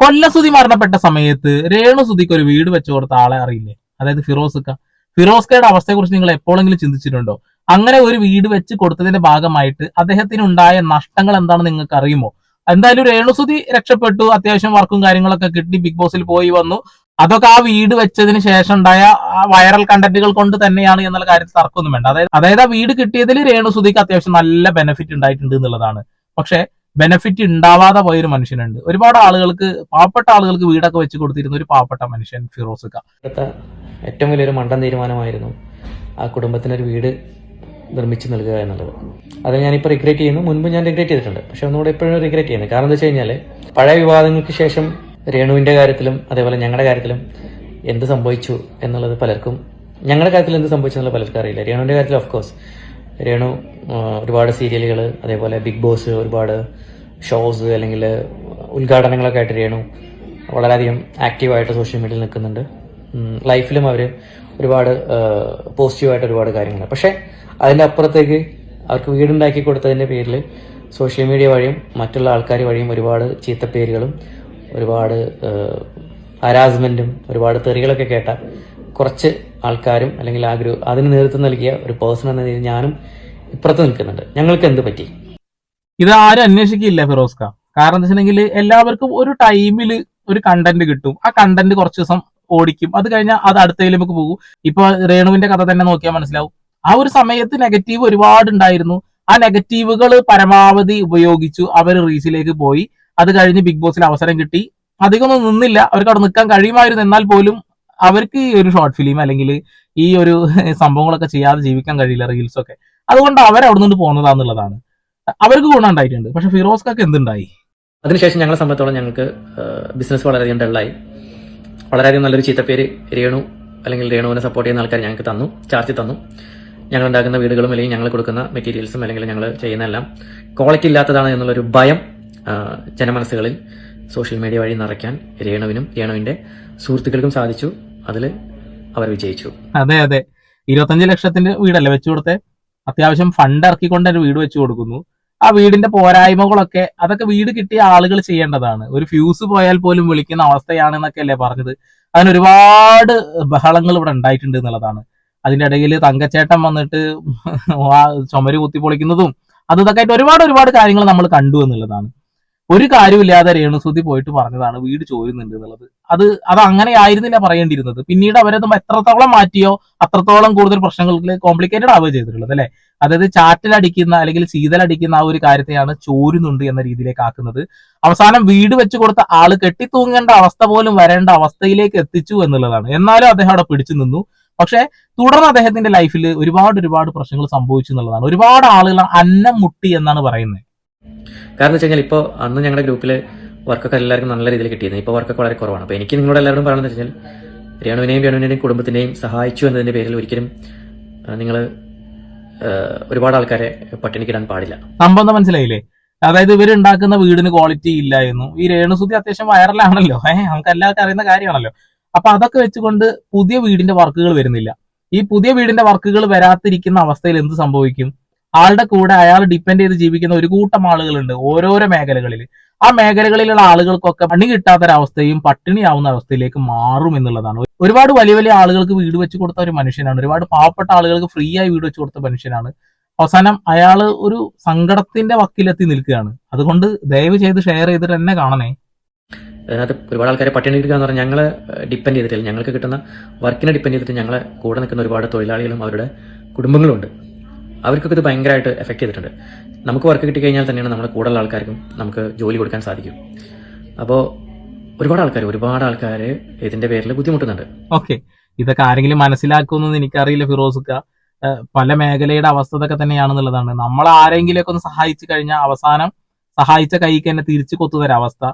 കൊല്ലസുതി മരണപ്പെട്ട സമയത്ത് രേണുസുതിക്ക് ഒരു വീട് വെച്ചു കൊടുത്ത ആളെ അറിയില്ലേ? അതായത് ഫിറോസ്ക്ക. ഫിറോസ്കയുടെ അവസ്ഥയെക്കുറിച്ച് നിങ്ങൾ എപ്പോഴെങ്കിലും ചിന്തിച്ചിട്ടുണ്ടോ? അങ്ങനെ ഒരു വീട് വെച്ച് കൊടുത്തതിന്റെ ഭാഗമായിട്ട് അദ്ദേഹത്തിന് ഉണ്ടായ നഷ്ടങ്ങൾ എന്താണെന്ന് നിങ്ങൾക്ക് അറിയുമോ? എന്തായാലും രേണുസുതി രക്ഷപ്പെട്ടു. അത്യാവശ്യം വർക്കും കാര്യങ്ങളൊക്കെ കിട്ടി. ബിഗ് ബോസിൽ പോയി വന്നു. അതൊക്കെ ആ വീട് വെച്ചതിന് ശേഷം ഉണ്ടായ വൈറൽ കണ്ടന്റുകൾ കൊണ്ട് തന്നെയാണ് എന്നുള്ള കാര്യത്തിൽ തർക്കമൊന്നും വേണ്ട. അതായത് അതായത് ആ വീട് കിട്ടിയതിൽ രേണുസുതിക്ക് അത്യാവശ്യം നല്ല ബെനിഫിറ്റ് ഉണ്ടായിട്ടുണ്ട് എന്നുള്ളതാണ്. പക്ഷെ ബെനിഫിറ്റ് ഉണ്ടാവാതെ പോയൊരു മനുഷ്യനുണ്ട്. ഒരുപാട് ആളുകൾക്ക് പാവപ്പെട്ട ആളുകൾക്ക് വീടൊക്കെ വെച്ച് കൊടുത്തിരുന്ന ഒരു പാവപ്പെട്ട മനുഷ്യൻ ഫിറോസ് എടുത്ത ഏറ്റവും വലിയൊരു മണ്ടൻ തീരുമാനമായിരുന്നു ആ കുടുംബത്തിനൊരു വീട് നിർമ്മിച്ച് നൽകുക എന്നുള്ളത്. അത് ഞാനിപ്പോൾ റിഗ്രറ്റ് ചെയ്യുന്നു. മുൻപ് ഞാൻ റിഗ്രറ്റ് ചെയ്തിട്ടുണ്ട്. പക്ഷെ ഒന്നുകൂടെ ഇപ്പോഴും റിഗ്രറ്റ് ചെയ്യുന്നു. കാരണം എന്താ വെച്ച് കഴിഞ്ഞാൽ പഴയ വിവാദങ്ങൾക്ക് ശേഷം രേണുവിന്റെ കാര്യത്തിലും അതേപോലെ ഞങ്ങളുടെ കാര്യത്തിലും എന്ത് സംഭവിച്ചു എന്നുള്ളത് പലർക്കും ഞങ്ങളുടെ കാര്യത്തിൽ എന്ത് സംഭവിച്ചു എന്നുള്ളത് പലർക്കും അറിയില്ല. രേണുവിന്റെ കാര്യത്തിൽ ഓഫ് കോഴ്സ് രേണു ഒരുപാട് സീരിയലുകൾ അതേപോലെ ബിഗ് ബോസ് ഒരുപാട് ഷോസ് അല്ലെങ്കിൽ ഉദ്ഘാടനങ്ങളൊക്കെ ആയിട്ട് രേണു വളരെയധികം ആക്റ്റീവായിട്ട് സോഷ്യൽ മീഡിയയിൽ നിൽക്കുന്നുണ്ട്. ലൈഫിലും അവർ ഒരുപാട് പോസിറ്റീവായിട്ട് ഒരുപാട് കാര്യങ്ങൾ. പക്ഷേ അതിന്റെ അപ്പുറത്തേക്ക് അവർക്ക് വീടുണ്ടാക്കി കൊടുത്തതിന്റെ പേരിൽ സോഷ്യൽ മീഡിയ വഴിയും മറ്റുള്ള ആൾക്കാർ വഴിയും ഒരുപാട് ചീത്ത ചീത്തപ്പേരുകളും ഒരുപാട് ഹരാസ്മെന്റും ഒരുപാട് തെറികളൊക്കെ കേട്ട കുറച്ച് ആൾക്കാരും അല്ലെങ്കിൽ ആ ഗ്രൂ അതിന് നേതൃത്വം നൽകിയ ഒരു പേഴ്സൺ എന്ന രീതിയിൽ ഞാനും ഇപ്പുറത്ത് നിൽക്കുന്നുണ്ട്. ഞങ്ങൾക്ക് എന്ത് പറ്റി? ഇത് ആരും അന്വേഷിക്കില്ല ഫിറോസ്ക. കാരണം എന്താ വെച്ചിട്ടുണ്ടെങ്കിൽ എല്ലാവർക്കും ഒരു ടൈമിൽ ഒരു കണ്ടന്റ് കിട്ടും. ആ കണ്ടന്റ് കുറച്ച് ദിവസം ഓടിക്കും. അത് കഴിഞ്ഞാൽ അത് അടുത്തതിലേക്ക് പോകും. ഇപ്പൊ രേണുവിന്റെ കഥ തന്നെ നോക്കിയാൽ മനസ്സിലാവും. ആ ഒരു സമയത്ത് നെഗറ്റീവ് ഒരുപാട് ഉണ്ടായിരുന്നു. ആ നെഗറ്റീവുകൾ പരമാവധി ഉപയോഗിച്ചു അവർ റീസിലേക്ക് പോയി. അത് കഴിഞ്ഞ് ബിഗ് ബോസിൽ അവസരം കിട്ടി. അധികമൊന്നും നിന്നില്ല. അവർക്ക് അവിടെ നിൽക്കാൻ കഴിയുമായിരുന്നു. എന്നാൽ പോലും അവർക്ക് ഈ ഒരു ഷോർട്ട് ഫിലിം അല്ലെങ്കിൽ ഈ ഒരു സംഭവങ്ങളൊക്കെ ചെയ്യാതെ ജീവിക്കാൻ കഴിയില്ല റീൽസ് ഒക്കെ. അതുകൊണ്ട് അവർ അവിടെ നിന്ന് പോകുന്നതാന്നുള്ളതാണ്. അവർക്ക് ഗുണം ഉണ്ടായിട്ടുണ്ട്. പക്ഷെ ഫിറോസ്കൊക്കെ എന്തുണ്ടായി? അതിനുശേഷം ഞങ്ങളെ സംബന്ധിച്ചോളം ഞങ്ങൾക്ക് ബിസിനസ് വളരെയധികം ഡള്ളായി. വളരെയധികം നല്ലൊരു ചീത്തപ്പേര് രേണു അല്ലെങ്കിൽ രേണുവിനെ സപ്പോർട്ട് ചെയ്യുന്ന ആൾക്കാർ ഞങ്ങൾക്ക് തന്നു ചാർജ് തന്നു. ഞങ്ങൾ ഉണ്ടാക്കുന്ന വീടുകളും അല്ലെങ്കിൽ ഞങ്ങൾ കൊടുക്കുന്ന മെറ്റീരിയൽസും അല്ലെങ്കിൽ ഞങ്ങൾ ചെയ്യുന്ന എല്ലാം ക്വാളിറ്റി ഇല്ലാത്തതാണ് എന്നുള്ളൊരു ഭയം ജനമനസ്സുകളിൽ സോഷ്യൽ മീഡിയ വഴി നിറയ്ക്കാൻ രേണുവിനും രേണുവിന്റെ സുഹൃത്തുക്കൾക്കും സാധിച്ചു. അതിൽ അവർ വിജയിച്ചു. അതെ അതെ. ഇരുപത്തഞ്ച് ലക്ഷത്തിന്റെ വീടല്ലേ വെച്ചു കൊടുത്തേ? അത്യാവശ്യം ഫണ്ട് ഇറക്കിക്കൊണ്ട് ഒരു വീട് വെച്ചു കൊടുക്കുന്നു. ആ വീടിന്റെ പോരായ്മകളൊക്കെ അതൊക്കെ വീട് കിട്ടിയ ആളുകൾ ചെയ്യേണ്ടതാണ്. ഒരു ഫ്യൂസ് പോയാൽ പോലും വിളിക്കുന്ന അവസ്ഥയാണെന്നൊക്കെ അല്ലേ പറഞ്ഞത്. അതിന് ഒരുപാട് ബഹളങ്ങൾ ഇവിടെ ഉണ്ടായിട്ടുണ്ട് എന്നുള്ളതാണ്. അതിന്റെ ഇടയിൽ തങ്കച്ചേട്ടൻ വന്നിട്ട് ചുമര് കുത്തി പൊളിക്കുന്നതും അത് ഇതൊക്കെ ആയിട്ട് ഒരുപാട് ഒരുപാട് കാര്യങ്ങൾ നമ്മൾ കണ്ടു എന്നുള്ളതാണ്. ഒരു കാര്യമില്ലാതെ രേണുസുതി പോയിട്ട് പറഞ്ഞതാണ് വീട് ചോരുന്നുണ്ട് എന്നുള്ളത്. അത് അത് അങ്ങനെ ആയിരുന്നില്ല പറയേണ്ടിയിരുന്നത്. പിന്നീട് അവരത് എത്രത്തോളം മാറ്റിയോ അത്രത്തോളം കൂടുതൽ പ്രശ്നങ്ങൾക്ക് കോംപ്ലിക്കേറ്റഡ് ആവുക ചെയ്തിട്ടുള്ളത് അല്ലെ? അതായത് ചാറ്റിലടിക്കുന്ന അല്ലെങ്കിൽ ശീതലടിക്കുന്ന ആ ഒരു കാര്യത്തെയാണ് ചോരുന്നുണ്ട് എന്ന രീതിയിലേക്ക് ആക്കുന്നത്. അവസാനം വീട് വെച്ച് കൊടുത്ത ആൾ കെട്ടിത്തൂങ്ങേണ്ട അവസ്ഥ പോലും വരേണ്ട അവസ്ഥയിലേക്ക് എത്തിച്ചു എന്നുള്ളതാണ്. എന്നാലും അദ്ദേഹം അവിടെ പിടിച്ചു നിന്നു. പക്ഷേ തുടർന്ന് അദ്ദേഹത്തിന്റെ ലൈഫിൽ ഒരുപാട് ഒരുപാട് പ്രശ്നങ്ങൾ സംഭവിച്ചു എന്നുള്ളതാണ്. ഒരുപാട് ആളുകൾ അന്നം മുട്ടി എന്നാണ് പറയുന്നത്. കാരണം വെച്ച് കഴിഞ്ഞാൽ ഇപ്പോൾ അന്ന് ഞങ്ങളുടെ ഗ്രൂപ്പിൽ വർക്കൊക്കെ എല്ലാവർക്കും നല്ല രീതിയിൽ കിട്ടിയിരുന്നു. ഇപ്പോൾ വർക്കൊക്കെ വളരെ കുറവാണ്. അപ്പോൾ എനിക്ക് നിങ്ങളോട് എല്ലാവരും പറയുന്നത് വെച്ചാൽ രേണുവിനെയും രേണുവിനെയും കുടുംബത്തിനെയും സഹായിച്ചു എന്നതിന്റെ പേരിൽ ഒരിക്കലും നിങ്ങൾ ഒരുപാട് ആൾക്കാരെ പട്ടിണിക്കിടാൻ പാടില്ല. സംഭവം മനസ്സിലായില്ലേ? അതായത് ഇവർ ഉണ്ടാക്കുന്ന വീടിന് ക്വാളിറ്റി ഇല്ലായിരുന്നു. ഈ രേണുസുതി അത്യാവശ്യം വൈറലാണല്ലോ. ഏഹ് നമുക്ക് എല്ലാവർക്കും അറിയുന്ന കാര്യമാണല്ലോ. അപ്പൊ അതൊക്കെ വെച്ചുകൊണ്ട് പുതിയ വീടിന്റെ വർക്കുകൾ വരുന്നില്ല. ഈ പുതിയ വീടിന്റെ വർക്കുകൾ വരാതിരിക്കുന്ന അവസ്ഥയിൽ എന്ത് സംഭവിക്കും? ആളുടെ കൂടെ അയാൾ ഡിപ്പെൻഡ് ചെയ്ത് ജീവിക്കുന്ന ഒരു കൂട്ടം ആളുകളുണ്ട് ഓരോരോ മേഖലകളിൽ ആ മേഖലകളിലുള്ള ആളുകൾക്കൊക്കെ പണി കിട്ടാത്തൊരവസ്ഥയും പട്ടിണിയാവുന്ന അവസ്ഥയിലേക്ക് മാറും എന്നുള്ളതാണ്. ഒരുപാട് വലിയ വലിയ ആളുകൾക്ക് വീട് വെച്ച് കൊടുത്ത ഒരു മനുഷ്യനാണ്. ഒരുപാട് പാവപ്പെട്ട ആളുകൾക്ക് ഫ്രീ ആയി വീട് വെച്ച് കൊടുത്ത മനുഷ്യനാണ്. അവസാനം അയാൾ ഒരു സങ്കടത്തിന്റെ വക്കിലെത്തി നിൽക്കുകയാണ്. അതുകൊണ്ട് ദയവ് ചെയ്ത് ഷെയർ ചെയ്തിട്ട് തന്നെ കാണണേ. അതിനകത്ത് ഒരുപാട് ആൾക്കാരെ പട്ടിണി എടുക്കുക എന്ന് പറഞ്ഞാൽ ഞങ്ങളെ ഡിപ്പെൻഡ് ചെയ്തിട്ടില്ല. ഞങ്ങൾക്ക് കിട്ടുന്ന വർക്കിനെ ഡിപ്പെൻഡ് ചെയ്തിട്ട് ഞങ്ങളെ കൂടെ നിൽക്കുന്ന ഒരുപാട് തൊഴിലാളികളും അവരുടെ കുടുംബങ്ങളും ഉണ്ട് അവർക്കൊക്കെ ഇത് ഭയങ്കരമായിട്ട് എഫക്ട് ചെയ്തിട്ടുണ്ട്. നമുക്ക് വർക്ക് കിട്ടി കഴിഞ്ഞാൽ തന്നെയാണ് നമ്മുടെ കൂടെയുള്ള ആൾക്കാർക്കും നമുക്ക് ജോലി കൊടുക്കാൻ സാധിക്കും. അപ്പോൾ ഒരുപാട് ആൾക്കാർ ഒരുപാട് ആൾക്കാർ ഇതിന്റെ പേരിൽ ബുദ്ധിമുട്ടുന്നുണ്ട്. ഓക്കെ ഇതൊക്കെ ആരെങ്കിലും മനസ്സിലാക്കുമെന്ന് എനിക്കറിയില്ല ഫിറോസുക്ക. പല മേഖലയുടെ അവസ്ഥ ഇതൊക്കെ തന്നെയാണെന്നുള്ളതാണ്. നമ്മൾ ആരെങ്കിലുമൊക്കെ ഒന്ന് സഹായിച്ചു കഴിഞ്ഞാൽ അവസാനം സഹായിച്ച കൈക്ക് തന്നെ തിരിച്ചു കൊത്തുന്ന അവസ്ഥ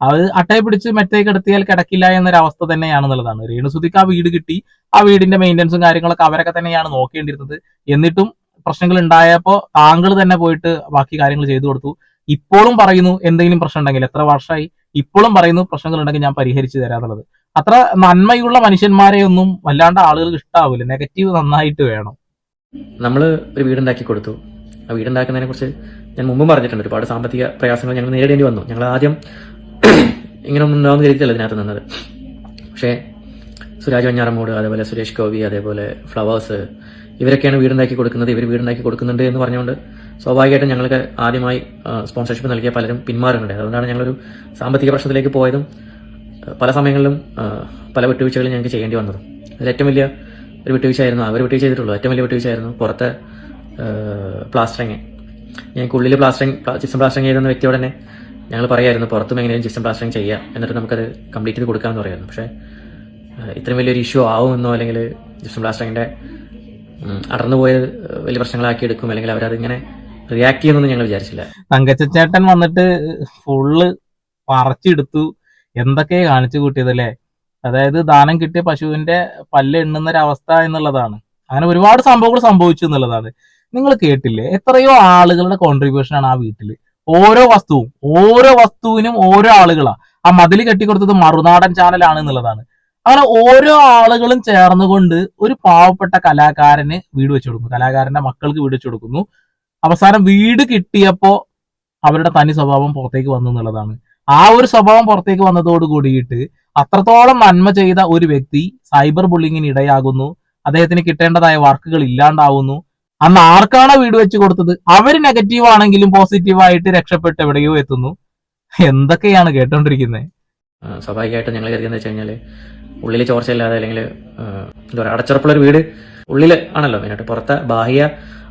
അത് അട്ടയെ പിടിച്ച് മറ്റേ കിടത്തിയാൽ കിടക്കില്ല എന്നൊരു അവസ്ഥ തന്നെയാണെന്നുള്ളതാണ്. രേണുസുതിക്ക് ആ വീട് കിട്ടി. ആ വീടിന്റെ മെയിന്റനൻസും കാര്യങ്ങളൊക്കെ അവരൊക്കെ തന്നെയാണ് നോക്കേണ്ടിരുന്നത് എന്നിട്ടും പ്രശ്നങ്ങൾ ഉണ്ടായപ്പോൾ താങ്കൾ തന്നെ പോയിട്ട് ബാക്കി കാര്യങ്ങൾ ചെയ്തു കൊടുത്തു. ഇപ്പോഴും പറയുന്നു എന്തെങ്കിലും പ്രശ്നം ഉണ്ടെങ്കിൽ എത്ര വർഷമായി ഇപ്പോഴും പറയുന്നു പ്രശ്നങ്ങൾ ഉണ്ടെങ്കിൽ ഞാൻ പരിഹരിച്ചു തരാന്നുള്ളത്. അത്ര നന്മയുള്ള മനുഷ്യന്മാരെ ഒന്നും വല്ലാണ്ട് ആളുകൾക്ക് ഇഷ്ടാവില്ല നെഗറ്റീവ് നന്നായിട്ട് വേണം. നമ്മൾ ഒരു വീടുണ്ടാക്കി കൊടുത്തു. ആ വീടുണ്ടാക്കുന്നതിനെ കുറിച്ച് ഞാൻ മുമ്പും പറഞ്ഞിട്ടുണ്ട്. ഒരുപാട് സാമ്പത്തിക പ്രയാസങ്ങൾ ഞങ്ങൾ നേരിടേണ്ടി വന്നു. ഞങ്ങൾ ആദ്യം ഇങ്ങനെ ഒന്നും ഉണ്ടാവുന്ന രീതിയിലല്ല ഇതിനകത്ത് നിന്നത്. പക്ഷേ സുരാജ് വഞ്ഞാറമ്മൂട് അതേപോലെ സുരേഷ് ഗോപി അതേപോലെ ഫ്ലവേഴ്സ് ഇവരൊക്കെയാണ് വീടുണ്ടാക്കി കൊടുക്കുന്നത്. ഇവർ വീടുണ്ടാക്കി കൊടുക്കുന്നുണ്ട് എന്ന് പറഞ്ഞുകൊണ്ട് സ്വാഭാവികമായിട്ടും ഞങ്ങൾക്ക് ആദ്യമായി സ്പോൺസർഷിപ്പ് നൽകിയ പലരും പിന്മാറുന്നുണ്ട്. അതുകൊണ്ടാണ് ഞങ്ങളൊരു സാമ്പത്തിക പ്രശ്നത്തിലേക്ക് പോയതും പല സമയങ്ങളിലും പല വിട്ടുവീഴ്ചകളും ഞങ്ങൾക്ക് ചെയ്യേണ്ടി വന്നതും. അതിൽ ഏറ്റവും വലിയ ഒരു വിട്ടുവീഴ്ചയായിരുന്നു അവർ വിട്ടുവീഴ്ച ചെയ്തിട്ടുള്ളൂ. ഏറ്റവും വലിയ വിട്ടുവീഴ്ചയായിരുന്നു പുറത്തെ പ്ലാസ്റ്ററിങ്. ഞങ്ങൾക്ക് ഉള്ളിൽ പ്ലാസ്റ്ററിങ് ജിസ്റ്റം പ്ലാസ്റ്ററിങ് ചെയ്തെന്ന വ്യക്തിയോടെ തന്നെ ഞങ്ങൾ പറയായിരുന്നു പുറത്തും എങ്ങനെയും ജിസ്റ്റം പ്ലാസ്റ്ററിങ് ചെയ്യാം. എന്നിട്ട് നമുക്കത് കംപ്ലീറ്റ് ചെയ്ത് കൊടുക്കാമെന്ന് പറയായിരുന്നു. പക്ഷേ ഇത്രയും വലിയൊരു ഇഷ്യൂ ആവുമെന്നോ അല്ലെങ്കിൽ ജിസ്റ്റം പ്ലാസ്റ്ററിങ്ങിന്റെ അടർന്നു പോയ വലിയ പ്രശ്നങ്ങളാക്കി എടുക്കും അല്ലെങ്കിൽ അവരതിങ്ങനെ റിയാക്ട് ചെയ്യുന്നൊന്നും ഞങ്ങൾ വിചാരിച്ചില്ല. തങ്കച്ചേട്ടൻ വന്നിട്ട് ഫുള്ള് പറിച്ചെടുത്തു. എന്തൊക്കെ കാണിച്ചു കൂട്ടിയതല്ലേ അതായത് ദാനം കിട്ടിയ പശുവിന്റെ പല്ല് എണ്ണുന്ന ഒരു അവസ്ഥ എന്നുള്ളതാണ്. അങ്ങനെ ഒരുപാട് സംഭവങ്ങൾ സംഭവിച്ചു എന്നുള്ളതാണ്. നിങ്ങൾ കേട്ടില്ലേ? എത്രയോ ആളുകളുടെ കോൺട്രിബ്യൂഷൻ ആണ് ആ വീട്ടിൽ ഓരോ വസ്തുവും ഓരോ വസ്തുവിനും ഓരോ ആളുകളാ. ആ മതിൽ കെട്ടിക്കൊടുത്തത് മറുനാടൻ ചാനലാണ് എന്നുള്ളതാണ്. അങ്ങനെ ഓരോ ആളുകളും ചേർന്നുകൊണ്ട് ഒരു പാവപ്പെട്ട കലാകാരന് വീട് വെച്ചു കൊടുക്കുന്നു. കലാകാരന്റെ മക്കൾക്ക് വീട് വെച്ചു കൊടുക്കുന്നു. അവസാനം വീട് കിട്ടിയപ്പോ അവരുടെ തനി സ്വഭാവം പുറത്തേക്ക് വന്നു എന്നുള്ളതാണ്. ആ ഒരു സ്വഭാവം പുറത്തേക്ക് വന്നതോട് കൂടിയിട്ട് അത്രത്തോളം നന്മ ചെയ്ത ഒരു വ്യക്തി സൈബർ ബുള്ളിങ്ങിന് ഇടയാകുന്നു. അദ്ദേഹത്തിന് കിട്ടേണ്ടതായ വർക്കുകൾ ഇല്ലാണ്ടാവുന്നു. അന്ന് ആർക്കാണോ വീട് വെച്ച് കൊടുത്തത്? അവർ നെഗറ്റീവ് ആണെങ്കിലും പോസിറ്റീവായിട്ട് രക്ഷപ്പെട്ട് എവിടെയോ എത്തുന്നു. എന്തൊക്കെയാണ് കേട്ടോണ്ടിരിക്കുന്നത് സ്വാഭാവികമായിട്ടും ഞങ്ങൾ കരുതുന്ന വെച്ച് കഴിഞ്ഞാൽ ഉള്ളിൽ ചോർച്ചയില്ലാതെ അല്ലെങ്കിൽ എന്താ പറയുക അടച്ചുറപ്പുള്ളൊരു വീട് ഉള്ളിൽ ആണല്ലോ മെയിനായിട്ട് പുറത്തെ ബാഹ്യ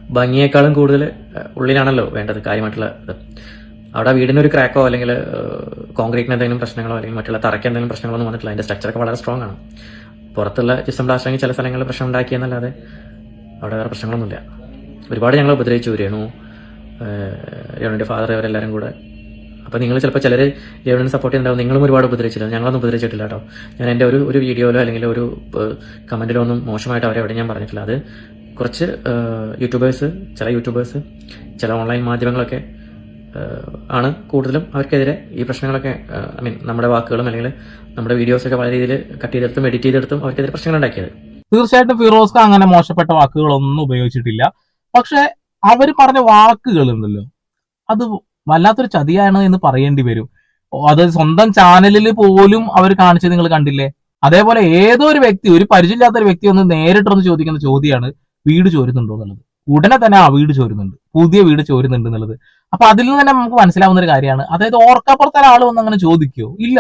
ഭംഗിയേക്കാളും കൂടുതൽ ഉള്ളിലാണല്ലോ വേണ്ടത് കാര്യമായിട്ടുള്ള ഇത്. അവിടെ വീടിനൊരു ക്രാക്കോ അല്ലെങ്കിൽ കോൺക്രീറ്റിന് എന്തെങ്കിലും പ്രശ്നങ്ങളോ അല്ലെങ്കിൽ മറ്റുള്ള തറയ്ക്ക് എന്തെങ്കിലും പ്രശ്നങ്ങളോ ഒന്നും വന്നിട്ടില്ല. അതിന്റെ സ്ട്രക്ചറൊക്കെ വളരെ സ്ട്രോങ് ആണ്. പുറത്തുള്ള ജിസം പ്ലാസ്റ്ററിങ് ചില സ്ഥലങ്ങളിൽ പ്രശ്നം ഉണ്ടാക്കിയെന്നല്ലാതെ അവിടെ വേറെ പ്രശ്നങ്ങളൊന്നുമില്ല. ഒരുപാട് ഞങ്ങൾ ഉപദ്രവിച്ചു. ഏഹ്, ഫാദർ അവരെല്ലാവരും കൂടെ അപ്പോൾ നിങ്ങൾ ചിലപ്പോൾ ചിലർ രേണുവിനെ സപ്പോർട്ട് ചെയ്യുന്നുണ്ടാവും നിങ്ങളും ഒരുപാട് ഉപദ്രവിച്ചില്ല ഞങ്ങളൊന്നും ഉപദ്രവിച്ചിട്ടില്ല കേട്ടോ. ഞാൻ എന്റെ ഒരു ഒരു വീഡിയോയിലോ അല്ലെങ്കിൽ ഒരു കമന്റിലോ ഒന്നും മോശമായിട്ട് അവരെ എവിടെ ഞാൻ പറഞ്ഞിട്ടില്ല. അത് കുറച്ച് യൂട്യൂബേഴ്സ് ചില യൂട്യൂബേഴ്സ് ചില ഓൺലൈൻ മാധ്യമങ്ങളൊക്കെ ആണ് കൂടുതലും അവർക്കെതിരെ ഈ പ്രശ്നങ്ങളൊക്കെ ഐ മീൻ നമ്മുടെ വാക്കുകളും അല്ലെങ്കിൽ നമ്മുടെ വീഡിയോസൊക്കെ പല രീതിയിൽ കട്ട് ചെയ്തെടുത്തും എഡിറ്റ് ചെയ്തെടുത്തും അവർക്കെതിരെ പ്രശ്നങ്ങൾ ഉണ്ടാക്കിയത്. തീർച്ചയായിട്ടും ഫിറോസ്ക അങ്ങനെ മോശപ്പെട്ട വാക്കുകളൊന്നും ഉപയോഗിച്ചിട്ടില്ല. പക്ഷെ അവർ പറഞ്ഞ വാക്കുകൾ ഉണ്ടല്ലോ. അത് വല്ലാത്തൊരു ചതിയാണ് എന്ന് പറയേണ്ടി വരും. അത് സ്വന്തം ചാനലിൽ പോലും അവർ കാണിച്ചത് നിങ്ങൾ കണ്ടില്ലേ? അതേപോലെ ഏതോ ഒരു വ്യക്തി ഒരു പരിചയമില്ലാത്ത ഒരു വ്യക്തി ഒന്ന് നേരിട്ടൊന്ന് ചോദിക്കുന്ന ചോദ്യമാണ് വീട് ചോരുന്നുണ്ടോ എന്നുള്ളത്? ഉടനെ തന്നെ ആ വീട് ചോരുന്നുണ്ട്. പുതിയ വീട് ചോരുന്നുണ്ട് എന്നുള്ളത്. അപ്പൊ അതിൽ നിന്ന് തന്നെ നമുക്ക് മനസ്സിലാവുന്ന ഒരു കാര്യമാണ്. അതായത് ഓർക്കപ്പുറത്തെ ഒരാൾ വന്ന് അങ്ങനെ ചോദിക്കുമോ ഇല്ല.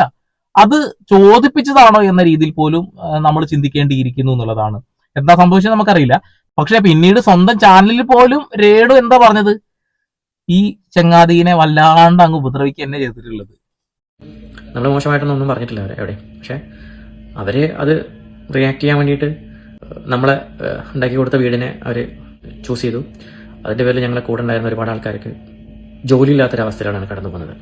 അത് ചോദിപ്പിച്ചതാണോ എന്ന രീതിയിൽ പോലും നമ്മൾ ചിന്തിക്കേണ്ടിയിരിക്കുന്നു എന്നുള്ളതാണ്. എന്താ സംഭവിച്ചത് നമുക്കറിയില്ല. പക്ഷെ പിന്നീട് സ്വന്തം ചാനലിൽ പോലും രേഡു എന്താ പറഞ്ഞത്? ഈ ചങ്ങാതീനെ വല്ലാണ്ട് അങ്ങ് ഉപദ്രവിക്കുക തന്നെ ചെയ്തിട്ടുള്ളത്. നമ്മൾ മോശമായിട്ടൊന്നും ഒന്നും പറഞ്ഞിട്ടില്ല അവരെ എവിടെ പക്ഷെ അവർ അത് റിയാക്ട് ചെയ്യാൻ വേണ്ടിയിട്ട് നമ്മളെ ഉണ്ടാക്കി കൊടുത്ത വീടിനെ അവർ ചൂസ് ചെയ്തു. അതിന്റെ പേരിൽ ഞങ്ങളെ കൂടെ ഉണ്ടായിരുന്ന ഒരുപാട് ആൾക്കാർക്ക് ജോലി ജോലിയില്ലാത്തൊരവസ്ഥയിലാണ് കടന്നു പോകുന്നത്.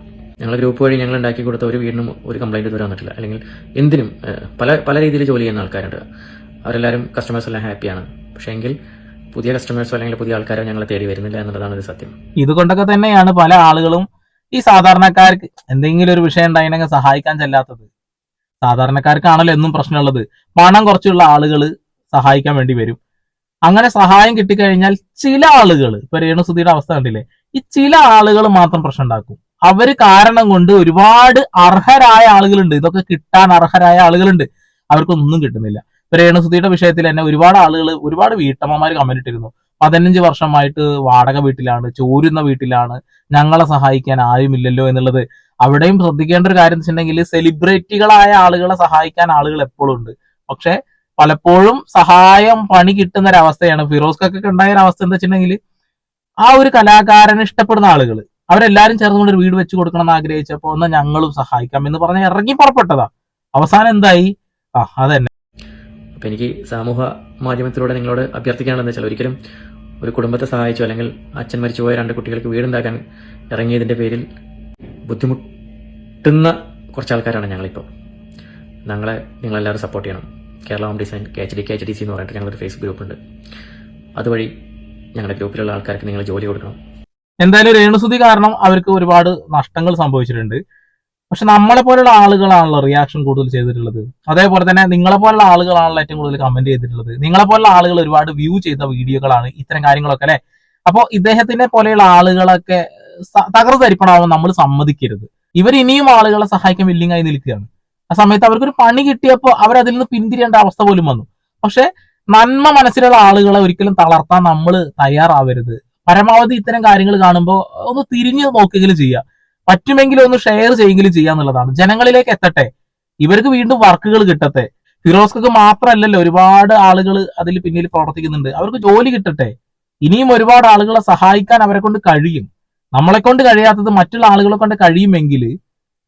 ഞങ്ങൾ ഗ്രൂപ്പ് വഴി ഞങ്ങൾ ഉണ്ടാക്കി കൊടുത്ത ഒരു വീടിനും ഒരു കംപ്ലൈന്റ് ഇതുവരെ വന്നിട്ടില്ല. അല്ലെങ്കിൽ എന്തിനും പല പല രീതിയിൽ ജോലി ചെയ്യുന്ന ആൾക്കാരുണ്ട്. അവരെല്ലാവരും കസ്റ്റമേഴ്സ് എല്ലാം ഹാപ്പിയാണ് പക്ഷേ എങ്കിൽ പുതിയ കസ്റ്റമേഴ്സോ അല്ലെങ്കിൽ പുതിയ ആൾക്കാരോ ഞങ്ങളെ തേടി വരുന്നില്ല എന്നുള്ളതാണ് ഒരു സത്യം. ഇതുകൊണ്ടൊക്കെ തന്നെയാണ് പല ആളുകളും ഈ സാധാരണക്കാർക്ക് എന്തെങ്കിലും ഒരു വിഷയം ഉണ്ടായിനെങ്കിൽ സഹായിക്കാൻ ചെല്ലാത്തത്. സാധാരണക്കാർക്കാണല്ലോ എന്നും പ്രശ്നമുള്ളത്. പണം കുറച്ചുള്ള ആളുകൾ സഹായിക്കാൻ വേണ്ടി വരും. അങ്ങനെ സഹായം കിട്ടിക്കഴിഞ്ഞാൽ ചില ആളുകൾ ഇപ്പൊ രേണുസുതിയുടെ അവസ്ഥ കണ്ടില്ലേ? ഈ ചില ആളുകൾ മാത്രം പ്രശ്നം ഉണ്ടാക്കും. അവർ കാരണം കൊണ്ട് ഒരുപാട് അർഹരായ ആളുകളുണ്ട്. ഇതൊക്കെ കിട്ടാൻ അർഹരായ ആളുകളുണ്ട്. അവർക്കൊന്നും കിട്ടുന്നില്ല. രേണുസുതിയുടെ വിഷയത്തിൽ തന്നെ ഒരുപാട് ആളുകൾ ഒരുപാട് വീട്ടമ്മമാർ കമന്റ് ഇട്ടിരുന്നു. പതിനഞ്ച് വർഷമായിട്ട് വാടക വീട്ടിലാണ് ചോരുന്ന വീട്ടിലാണ് ഞങ്ങളെ സഹായിക്കാൻ ആരുമില്ലല്ലോ എന്നുള്ളത്. അവിടെയും ശ്രദ്ധിക്കേണ്ട ഒരു കാര്യം വെച്ചിട്ടുണ്ടെങ്കിൽ സെലിബ്രിറ്റികളായ ആളുകളെ സഹായിക്കാൻ ആളുകൾ എപ്പോഴും ഉണ്ട്. പക്ഷെ പലപ്പോഴും സഹായം പണി കിട്ടുന്ന ഒരു അവസ്ഥയാണ് ഫിറോസ്ക്കൊക്കെ ഉണ്ടായ ഒരു അവസ്ഥ എന്താ വെച്ചിട്ടുണ്ടെങ്കിൽ ആ ഒരു കലാകാരനെ ഇഷ്ടപ്പെടുന്ന ആളുകൾ അവരെല്ലാരും ചേർന്നുകൊണ്ട് ഒരു വീട് വെച്ച് കൊടുക്കണം എന്ന് ആഗ്രഹിച്ചപ്പോ ഒന്ന് ഞങ്ങളും സഹായിക്കാം എന്ന് പറഞ്ഞ് ഇറങ്ങി പുറപ്പെട്ടതാ. അവസാനം എന്തായി? ആ അതന്നെ. അപ്പം എനിക്ക് സമൂഹ മാധ്യമത്തിലൂടെ നിങ്ങളോട് അഭ്യർത്ഥിക്കാനുള്ളതെന്ന് വെച്ചാൽ ഒരിക്കലും ഒരു കുടുംബത്തെ സഹായിച്ചോ അല്ലെങ്കിൽ അച്ഛൻ മരിച്ചുപോയ രണ്ട് കുട്ടികൾക്ക് വീടുണ്ടാക്കാൻ ഇറങ്ങിയതിന്റെ പേരിൽ ബുദ്ധിമുട്ടുന്ന കുറച്ച് ആൾക്കാരാണ് ഞങ്ങളിപ്പോൾ ഞങ്ങളെ നിങ്ങളെല്ലാവരും സപ്പോർട്ട് ചെയ്യണം. Kerala home design K H D K H D C എന്ന് പറഞ്ഞിട്ട് ഞങ്ങളൊരു ഫേസ്ബുക്ക് ഗ്രൂപ്പുണ്ട് അതുവഴി ഞങ്ങളുടെ ഗ്രൂപ്പിലുള്ള ആൾക്കാർക്ക് നിങ്ങൾ ജോലി കൊടുക്കണം. എന്തായാലും രേണുസുതി കാരണം അവർക്ക് ഒരുപാട് നഷ്ടങ്ങൾ സംഭവിച്ചിട്ടുണ്ട്. പക്ഷെ നമ്മളെ പോലുള്ള ആളുകളാണല്ലോ റിയാക്ഷൻ കൂടുതൽ ചെയ്തിട്ടുള്ളത്. അതേപോലെ തന്നെ നിങ്ങളെ പോലുള്ള ആളുകളാണല്ലോ ഏറ്റവും കൂടുതൽ കമന്റ് ചെയ്തിട്ടുള്ളത്. നിങ്ങളെ പോലുള്ള ആളുകൾ ഒരുപാട് വ്യൂ ചെയ്ത വീഡിയോകളാണ് ഇത്തരം കാര്യങ്ങളൊക്കെ അല്ലെ? അപ്പോൾ ഇദ്ദേഹത്തിനെ പോലെയുള്ള ആളുകളൊക്കെ തരിപ്പണാവാൻ നമ്മൾ സമ്മതിക്കരുത്. ഇവർ ഇനിയും ആളുകളെ സഹായിക്കാൻ വില്ലിങ്ങായി നിൽക്കുകയാണ്. ആ സമയത്ത് അവർക്കൊരു പണി കിട്ടിയപ്പോൾ അവർ അതിൽ നിന്ന് പിന്തിരിയേണ്ട അവസ്ഥ പോലും വന്നു. പക്ഷെ നന്മ മനസ്സിലുള്ള ആളുകളെ ഒരിക്കലും തളർത്താൻ നമ്മൾ തയ്യാറാവരുത്. പരമാവധി ഇത്തരം കാര്യങ്ങൾ കാണുമ്പോൾ ഒന്ന് തിരിഞ്ഞു നോക്കുകയും ചെയ്യുക പറ്റുമെങ്കിലും ഒന്ന് ഷെയർ ചെയ്യെങ്കിലും ചെയ്യാന്നുള്ളതാണ്. ജനങ്ങളിലേക്ക് എത്തട്ടെ. ഇവർക്ക് വീണ്ടും വർക്കുകൾ കിട്ടട്ടെ. ഫിറോസ്കക്ക് മാത്രമല്ലല്ലോ ഒരുപാട് ആളുകൾ അതിൽ പിന്നിൽ പ്രവർത്തിക്കുന്നുണ്ട്. അവർക്ക് ജോലി കിട്ടട്ടെ. ഇനിയും ഒരുപാട് ആളുകളെ സഹായിക്കാൻ അവരെ കൊണ്ട് കഴിയും. നമ്മളെ കൊണ്ട് കഴിയാത്തത് മറ്റുള്ള ആളുകളെ കൊണ്ട് കഴിയുമെങ്കിൽ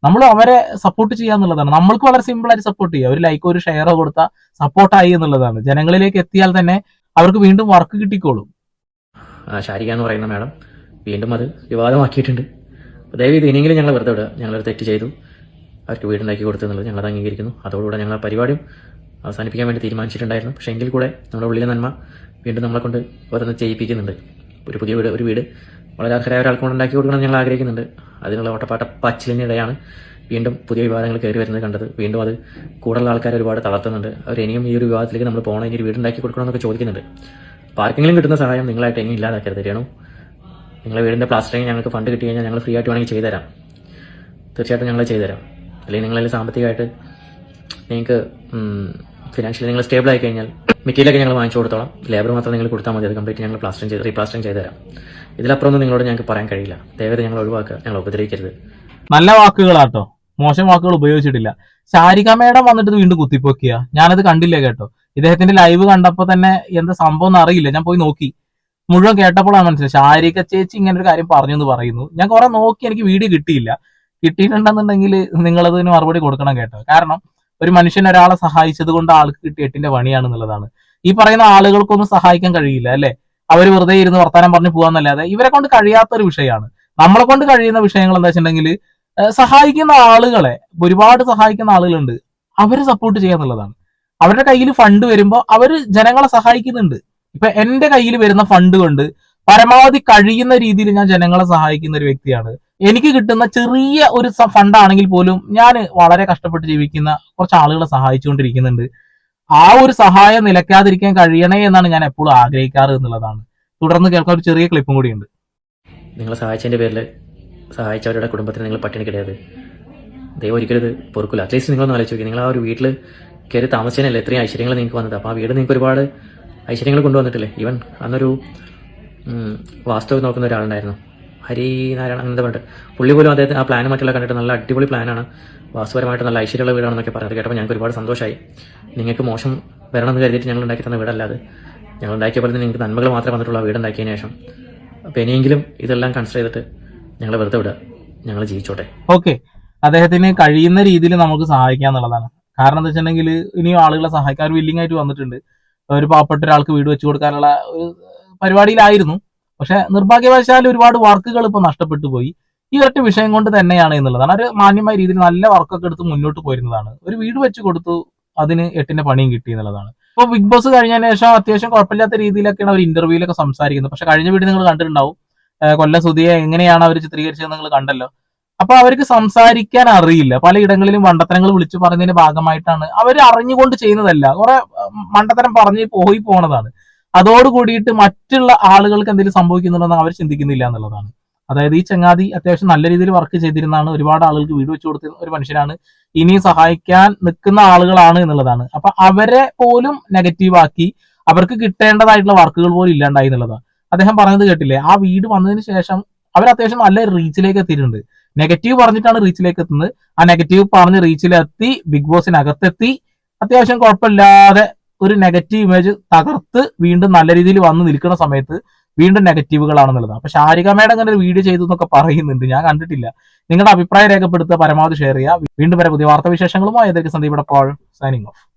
നമ്മൾ അവരെ സപ്പോർട്ട് ചെയ്യുക എന്നുള്ളതാണ്. നമ്മൾക്ക് വളരെ സിമ്പിൾ ആയിട്ട് സപ്പോർട്ട് ചെയ്യുക ഒരു ലൈക്ക് ഒരു ഷെയറോ കൊടുത്താൽ സപ്പോർട്ടായി എന്നുള്ളതാണ്. ജനങ്ങളിലേക്ക് എത്തിയാൽ തന്നെ അവർക്ക് വീണ്ടും വർക്ക് കിട്ടിക്കോളും. ശാരിക എന്ന് പറയുന്ന മാഡം വീണ്ടും അത് വിവാദമാക്കിയിട്ടുണ്ട്. ദയവേത് ഇനിയെങ്കിലും ഞങ്ങൾ വെറുതെ വിടുക. ഞങ്ങളൊരു തെറ്റ് ചെയ്തു. അവർക്ക് വീടുണ്ടാക്കി കൊടുത്തു എന്നുള്ളത് ഞങ്ങളത് അംഗീകരിക്കുന്നു. അതോടുകൂടെ ഞങ്ങൾ പരിപാടിയും അവസാനിപ്പിക്കാൻ വേണ്ടി തീരുമാനിച്ചിട്ടുണ്ടായിരുന്നു. പക്ഷേ എങ്കിൽ കൂടെ നമ്മുടെ ഉള്ളിലെ നന്മ വീണ്ടും നമ്മളെ കൊണ്ട് ഓരോന്ന് ചെയ്യിപ്പിക്കുന്നുണ്ട്. ഒരു പുതിയ വീട് ഒരു വീട് വളരെ അർഹരായ ഒരാൾക്ക് കൊണ്ട് ഉണ്ടാക്കി കൊടുക്കണം ഞങ്ങൾ ആഗ്രഹിക്കുന്നുണ്ട്. അതിനുള്ള ഓട്ടപ്പാട്ട പച്ചിലിനിടെയാണ് വീണ്ടും പുതിയ വിവാദങ്ങൾ കയറി വരുന്നത് കണ്ടത്. വീണ്ടും അത് കൂടുതലുള്ള ആൾക്കാർ ഒരുപാട് തളർത്തുന്നുണ്ട്. അവർ ഇനിയും ഈ ഒരു വിവാദത്തിലേക്ക് നമ്മൾ പോകണം ഇനി ഒരു വീടുണ്ടാക്കി കൊടുക്കണമെന്നൊക്കെ ചോദിക്കുന്നുണ്ട്. അപ്പോൾ ആർക്കെങ്കിലും കിട്ടുന്ന സഹായം നിങ്ങളായിട്ട് ഇനി ഇല്ലാതാക്കരുത്. നിങ്ങളെ വീടിന്റെ പ്ലാസ്റ്ററിങ് ഞങ്ങൾക്ക് ഫണ്ട് കിട്ടി കഴിഞ്ഞാൽ ഞങ്ങൾ ഫ്രീ ആയിട്ട് വേണമെങ്കിൽ ചെയ്തുതരാം. തീർച്ചയായിട്ടും ഞങ്ങൾ ചെയ്തുതരാം. അല്ലെങ്കിൽ നിങ്ങളതിൽ സാമ്പത്തികമായിട്ട് നിങ്ങൾക്ക് ഫിനാൻഷ്യലി നിങ്ങൾ സ്റ്റേബിൾ ആയി കഴിഞ്ഞാൽ മെറ്റീരിയലൊക്കെ ഞങ്ങൾ വാങ്ങിച്ചു കൊടുത്തോളാം. ലേബർ മാത്രം നിങ്ങൾ കൊടുത്താൽ മതി. അത് കംപ്ലീറ്റ് ഞങ്ങൾ പ്ലാസ്റ്ററിങ് ചെയ്ത് റീപ്ലാസ്റ്ററിങ് ചെയ്തുതരാം. ഇതിലപ്പുറമൊന്നും നിങ്ങളോട് ഞങ്ങൾക്ക് പറയാൻ കഴിയില്ല. ദയവേത് ഞങ്ങൾ ഒഴിവാക്കുക. ഞങ്ങൾ ഉപദ്രവിക്കരുത്. നല്ല വാക്കുകളാട്ടോ. മോശം വാക്കുകൾ ഉപയോഗിച്ചിട്ടില്ല. ശാരിക മേഡം വന്നിട്ട് വീണ്ടും കുത്തിപ്പൊക്കിയ. ഞാനത് കണ്ടില്ല കേട്ടോ. ഇദ്ദേഹത്തിന്റെ ലൈവ് കണ്ടപ്പോ തന്നെ എന്താ സംഭവം അറിയില്ല. ഞാൻ പോയി നോക്കി. മുഴുവൻ കേട്ടപ്പോഴാണ് മനസ്സിലായത്. ശാരിക ചേച്ചി ഇങ്ങനെ ഒരു കാര്യം പറഞ്ഞു എന്ന് പറയുന്നു. ഞാൻ കുറെ നോക്കി എനിക്ക് വീഡിയോ കിട്ടിയില്ല. കിട്ടിയിട്ടുണ്ടെന്നുണ്ടെങ്കിൽ നിങ്ങളതിന് മറുപടി കൊടുക്കണം കേട്ടോ. കാരണം ഒരു മനുഷ്യൻ ഒരാളെ സഹായിച്ചത് കൊണ്ട് ആൾക്ക് കിട്ടിയ എട്ടിന്റെ പണിയാണെന്നുള്ളതാണ് ഈ പറയുന്ന ആളുകൾക്കൊന്നും സഹായിക്കാൻ കഴിയില്ല അല്ലെ? അവർ വെറുതെ ഇരുന്ന് വർത്താനം പറഞ്ഞു പോകാന്നല്ലാതെ ഇവരെ കൊണ്ട് കഴിയാത്ത ഒരു വിഷയമാണ്. നമ്മളെ കൊണ്ട് കഴിയുന്ന വിഷയങ്ങൾ എന്താ വെച്ചിട്ടുണ്ടെങ്കിൽ സഹായിക്കുന്ന ആളുകളെ ഒരുപാട് സഹായിക്കുന്ന ആളുകളുണ്ട്. അവർ സപ്പോർട്ട് ചെയ്യുക എന്നുള്ളതാണ്. അവരുടെ കയ്യിൽ ഫണ്ട് വരുമ്പോൾ അവർ ജനങ്ങളെ സഹായിക്കുന്നുണ്ട്. ഇപ്പൊ എന്റെ കയ്യിൽ വരുന്ന ഫണ്ട് കൊണ്ട് പരമാവധി കഴിയുന്ന രീതിയിൽ ഞാൻ ജനങ്ങളെ സഹായിക്കുന്ന ഒരു വ്യക്തിയാണ്. എനിക്ക് കിട്ടുന്ന ചെറിയ ഒരു ഫണ്ടാണെങ്കിൽ പോലും ഞാൻ വളരെ കഷ്ടപ്പെട്ട് ജീവിക്കുന്ന കുറച്ച് ആളുകളെ സഹായിച്ചുകൊണ്ടിരിക്കുന്നുണ്ട്. ആ ഒരു സഹായം നിലയ്ക്കാതിരിക്കാൻ കഴിയണേ എന്നാണ് ഞാൻ എപ്പോഴും ആഗ്രഹിക്കാറ് എന്നുള്ളതാണ്. തുടർന്ന് കേൾക്കാൻ ഒരു ചെറിയ ക്ലിപ്പും കൂടിയുണ്ട്. നിങ്ങളെ സഹായിച്ചതിന്റെ പേരിൽ സഹായിച്ചവരുടെ കുടുംബത്തിന് നിങ്ങൾ പട്ടിണി കിടയത്. ദൈവം ഒരിക്കലും പൊറുക്കില്ല അറ്റ്ലീസ്റ്റ് നിങ്ങളൊന്ന് ആലോചിച്ച് നിങ്ങൾ ആ ഒരു വീട്ടിൽ കയറി താമസിച്ചതിനല്ലേ എത്രയും ഐശ്വര്യങ്ങൾ നിങ്ങൾക്ക് വന്നത്? അപ്പോൾ ആ വീട് നിങ്ങൾക്ക് ഒരുപാട് ഐശ്വര്യങ്ങൾ കൊണ്ടുവന്നിട്ടില്ലേ? ഇവൻ അന്നൊരു വാസ്തവം വാസ്തു നോക്കുന്ന ഒരാളുണ്ടായിരുന്നു. ഹരിനാരായണ അങ്ങനത്തെ പറഞ്ഞിട്ട്. പുള്ളി പോലും അദ്ദേഹത്തെ ആ പ്ലാൻ മറ്റുള്ള കണ്ടിട്ട് നല്ല അടിപൊളി പ്ലാനാണ് വാസ്തുപരമായിട്ട് നല്ല ഐശ്വര്യമുള്ള വീടാണെന്നൊക്കെ പറഞ്ഞത് കേട്ടപ്പോൾ ഞങ്ങൾക്ക് ഒരുപാട് സന്തോഷമായി നിങ്ങൾക്ക് മോശം വരണമെന്ന് കരുതിയിട്ട് ഞങ്ങൾ ഉണ്ടാക്കി തന്ന വീടല്ലാതെ ഞങ്ങൾ ഉണ്ടാക്കിയ പോലെ നിങ്ങൾക്ക് നന്മകൾ മാത്രമേ വന്നിട്ടുള്ള ആ വീടുണ്ടാക്കിയതിന് ശേഷം. അപ്പൊ ഇനിയെങ്കിലും ഇതെല്ലാം കൺസിഡർ ചെയ്തിട്ട് ഞങ്ങൾ വെറുതെ വിടുക. ഞങ്ങൾ ജീവിച്ചോട്ടെ. ഓക്കെ അദ്ദേഹത്തിന് കഴിയുന്ന രീതിയിൽ നമുക്ക് സഹായിക്കുക എന്നുള്ളതാണ്. കാരണം എന്താ വെച്ചിട്ടുണ്ടെങ്കിൽ ഇനിയും ആളുകളെ സഹായിക്കാൻ വില്ലിംഗ് ആയിട്ട് വന്നിട്ടുണ്ട്. ഒരു പാവപ്പെട്ട ഒരാൾക്ക് വീട് വെച്ച് കൊടുക്കാനുള്ള ഒരു പരിപാടിയിലായിരുന്നു. പക്ഷെ നിർഭാഗ്യവശാൽ ഒരുപാട് വർക്കുകൾ ഇപ്പൊ നഷ്ടപ്പെട്ടു പോയി. ഈ ഒരൊറ്റ വിഷയം കൊണ്ട് തന്നെയാണ് എന്നുള്ളതാണ് ഒരു മാന്യമായ രീതിയിൽ നല്ല വർക്കൊക്കെ എടുത്ത് മുന്നോട്ട് പോയിരുന്നതാണ്. ഒരു വീട് വെച്ച് കൊടുത്തു അതിന് എട്ടിന്റെ പണിയും കിട്ടി എന്നുള്ളതാണ്. ഇപ്പൊ ബിഗ് ബോസ് കഴിഞ്ഞതിന് ശേഷം അത്യാവശ്യം കുഴപ്പമില്ലാത്ത രീതിയിലൊക്കെയാണ് അവർ ഇന്റർവ്യൂലൊക്കെ സംസാരിക്കുന്നത്. പക്ഷെ കഴിഞ്ഞ വീട് നിങ്ങൾ കണ്ടിട്ടുണ്ടാവും. കൊല്ല സുധിയെ എങ്ങനെയാണ് അവർ ചിത്രീകരിച്ചത് നിങ്ങൾ കണ്ടല്ലോ. അപ്പൊ അവർക്ക് സംസാരിക്കാൻ അറിയില്ല. പലയിടങ്ങളിലും മണ്ടത്തരങ്ങൾ വിളിച്ചു പറഞ്ഞതിന്റെ ഭാഗമായിട്ടാണ് അവർ അറിഞ്ഞുകൊണ്ട് ചെയ്യുന്നതല്ല. കുറെ മണ്ടത്തരം പറഞ്ഞ് പോയി പോണതാണ്. അതോട് കൂടിയിട്ട് മറ്റുള്ള ആളുകൾക്ക് എന്തെങ്കിലും സംഭവിക്കുന്നുണ്ടെന്ന് അവർ ചിന്തിക്കുന്നില്ല എന്നുള്ളതാണ്. അതായത് ഈ ചങ്ങാതി അത്യാവശ്യം നല്ല രീതിയിൽ വർക്ക് ചെയ്തിരുന്നാണ് ഒരുപാട് ആളുകൾക്ക് വീട് വെച്ചു കൊടുത്ത ഒരു മനുഷ്യനാണ് ഇനിയും സഹായിക്കാൻ നിൽക്കുന്ന ആളുകളാണ് എന്നുള്ളതാണ്. അപ്പൊ അവരെ പോലും നെഗറ്റീവ് ആക്കി അവർക്ക് കിട്ടേണ്ടതായിട്ടുള്ള വർക്കുകൾ പോലും ഇല്ലാണ്ടായി എന്നുള്ളതാണ്. അദ്ദേഹം പറഞ്ഞത് കേട്ടില്ലേ? ആ വീട് വന്നതിന് ശേഷം അവർ അത്യാവശ്യം നല്ല റീച്ചിലേക്ക് എത്തിയിട്ടുണ്ട്. നെഗറ്റീവ് പറഞ്ഞിട്ടാണ് റീച്ചിലേക്ക് എത്തുന്നത്. ആ നെഗറ്റീവ് പറഞ്ഞ് റീച്ചിലെത്തി ബിഗ് ബോസിനകത്തെത്തി അത്യാവശ്യം കുഴപ്പമില്ലാതെ ഒരു നെഗറ്റീവ് ഇമേജ് തകർത്ത് വീണ്ടും നല്ല രീതിയിൽ വന്ന് നിൽക്കുന്ന സമയത്ത് വീണ്ടും നെഗറ്റീവുകളാണെന്നുള്ളത് അപ്പൊ ശാരിക മേഡം അങ്ങനെ ഒരു വീഡിയോ ചെയ്തു എന്നൊക്കെ പറയുന്നുണ്ട്. ഞാൻ കണ്ടിട്ടില്ല. നിങ്ങളുടെ അഭിപ്രായം രേഖപ്പെടുത്തുക പരമാവധി ഷെയർ ചെയ്യുക. വീണ്ടും വരെ. പുതിയ വാർത്താ വിശേഷങ്ങളുമായി ഏതൊക്കെ സന്ദീപ് സൈനിങ് ഓഫ്